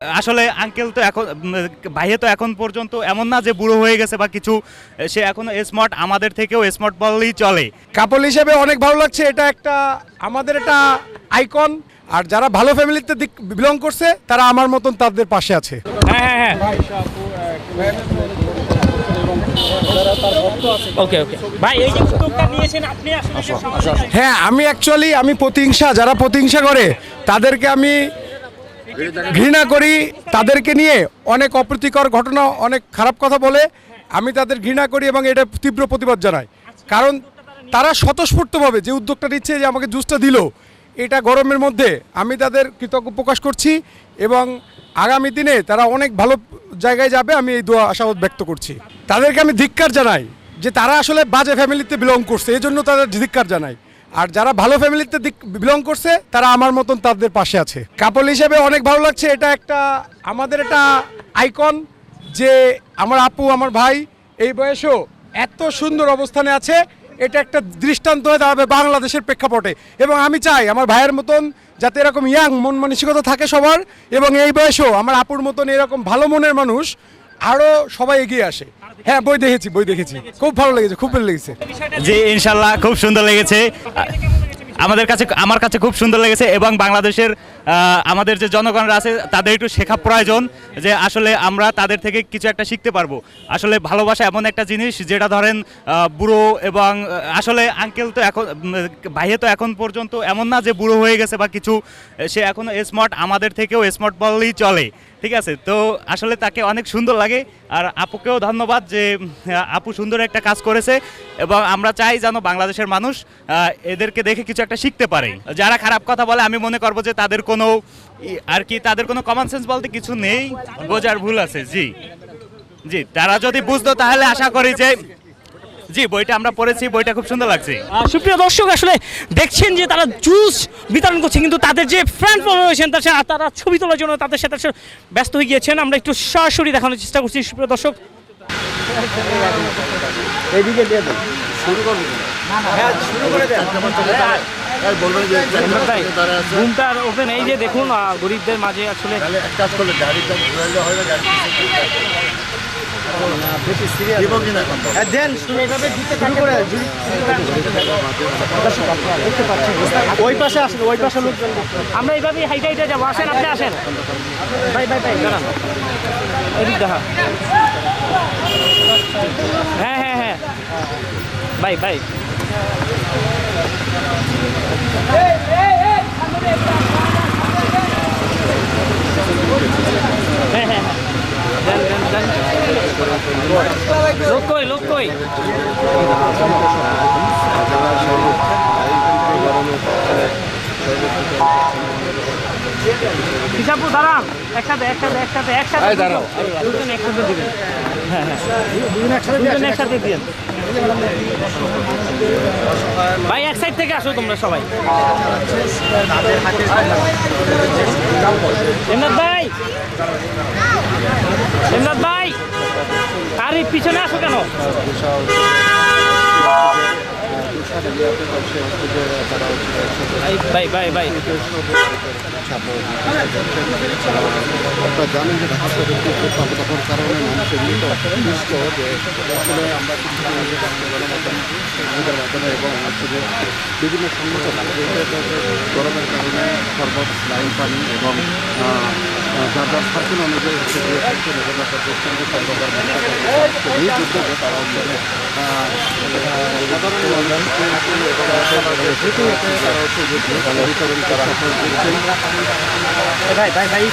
আসলে আঙ্কেল তো এখন ভাইয়ে তো এখন পর্যন্ত এমন না যে বুড়ো হয়ে গেছে বা কিছু সে এখনও স্মার্ট আমাদের থেকেও স্মার্ট বললেই চলে। কাপল হিসেবে অনেক ভালো লাগছে এটা একটা আমাদের একটা আইকন আর যারা ভালো ফ্যামিলিতে দিক বিলং করছে তারা আমার মতন তাদের পাশে আছে। হ্যাঁ হ্যাঁ হ্যাঁ। ওকে ওকে ভাই এই যে উদ্যোগটা নিয়েছেন আপনি আসলে যে সমাজে হ্যাঁ আমি অ্যাকচুয়ালি আমি প্রতিহিংসা যারা প্রতিহিংসা করে তাদেরকে আমি ঘৃণা করি তাদেরকে নিয়ে অনেক অপ্রীতিকর ঘটনা, অনেক খারাপ কথা বলে আমি তাদের ঘৃণা করি এবং এটা তীব্র প্রতিবাদ জানাই। কারণ তারা স্বতঃস্ফূর্তভাবে যে উদ্যোগটা নিচ্ছে, যে আমাকে জুসটা দিল, এটা গরমের মধ্যে আমি তাদের কৃতজ্ঞ প্রকাশ করছি এবং আগামী দিনে তারা অনেক ভালো জায়গায় যাবে, আমি এই দোয়া আশাবাদ ব্যক্ত করছি। তাদেরকে আমি ধিক্কার জানাই যে তারা আসলে বাজে ফ্যামিলিতে বিলং করছে এই জন্য তাদের ধিক্কার জানাই। আর যারা ভালো ফ্যামিলিতে বিলং করছে, তারা আমার মতন তাদের পাশে আছে। কাপল হিসেবে অনেক ভালো লাগছে, এটা একটা, আমাদের একটা আইকন যে আমার আপু, আমার ভাই, এই বয়সেও এত সুন্দর অবস্থানে আছে, এটা একটা দৃষ্টান্ত হয়ে দাঁড়াবে বাংলাদেশের প্রেক্ষাপটে। এবং আমি চাই আমার ভাইয়ের মতন যাতে এরকম ইয়াং মন মানসিকতা থাকে সবার, এবং এই বয়সেও আমার আপুর মতন এরকম ভালো মনের মানুষ আরও সবাই এগিয়ে আসে। হ্যাঁ বই দেখেছি বই দেখেছি। খুব ভালো লেগেছে, খুব ভালো লেগেছে। জি, ইনশাল্লাহ খুব সুন্দর লেগেছে। আমাদের কাছে, আমার কাছে খুব সুন্দর লেগেছে এবং বাংলাদেশের আমাদের যে জনগণরা আছে, তাদের একটু শেখা প্রয়োজন যে আসলে আমরা তাদের থেকে কিছু একটা শিখতে পারব। আসলে ভালোবাসা এমন একটা জিনিস যেটা ধরেন বুড়ো এবং আসলে আঙ্কেল তো এখন ভাইয়ে তো এখন পর্যন্ত এমন না যে বুড়ো হয়ে গেছে বা কিছু, সে এখনও স্মার্ট আমাদের থেকেও স্মার্ট বললেই চলে। ঠিক আছে, তো আসলে তাকে অনেক সুন্দর লাগে আর আপুকেও ধন্যবাদ যে আপু সুন্দর একটা কাজ করেছে এবং আমরা চাই যেন বাংলাদেশের মানুষ এদেরকে দেখে কিছু একটা শিখতে পারে। যারা খারাপ কথা বলে, আমি মনে করব যে তাদের কোনো আর কি তাদের কোনো কমন সেন্স বলতে কিছু নেই, বোঝার ভুল আছে, জি। জি, তারা যদি বুঝতো তাহলে আশা করি যে জি বইটা আমরা পড়েছি বইটা খুব সুন্দর লাগছে। আহ, সুপ্রিয় দর্শক আসলে দেখছেন যে তারা জুস বিতরণ করছে কিন্তু তাদের যে ফ্রেন্ড ফলো রয়েছেন তার সাথে তারা ছবি তোলার জন্য তাদের সাথে আসলে ব্যস্ত হয়ে গিয়েছেন। আমরা একটু সরাসরি দেখানোর চেষ্টা করছি সুপ্রিয় দর্শক। ভাই, ঘুমটা ওপেন এই যে দেখুন গরিবদের মাঝে আসলে ওই পাশে আসলে ওই পাশে লোক আমরা এইভাবেই হাইটে হাইটে যাব। আসেন, আপনি আসেন। ভাই ভাই ভাই, দাঁড়ান। দেখা। হ্যাঁ হ্যাঁ হ্যাঁ। ভাই ভাই হ্যাঁ হ্যাঁ হ্যাঁ দেন দেন দেন লোক কই লোক কই? হিসাবু দাঁড়ান একসাথে একসাথে একসাথে একসাথে দাঁড়াও। দুজন একসাথে দিবেন। হ্যাঁ হ্যাঁ দুজন একসাথে দিবেন ভাই এক সাইড থেকে আসো তোমরা সবাই। ভাই ভাই ভাই। আপনারা জানেন যে ঢাকা শহরে তাপদাহর কারণে মানুষের মৃত অসুস্থ যে আসলে আমরা কিছু মাধ্যমে এবং হচ্ছে বিভিন্ন সংগঠন গরমের কারণে শরবত লাইন পানি এবং যার যার সার্কেল অনুযায়ী হচ্ছে যে সাধারণ এবং বিতরণ করা হচ্ছে ভাই ভাই ভাই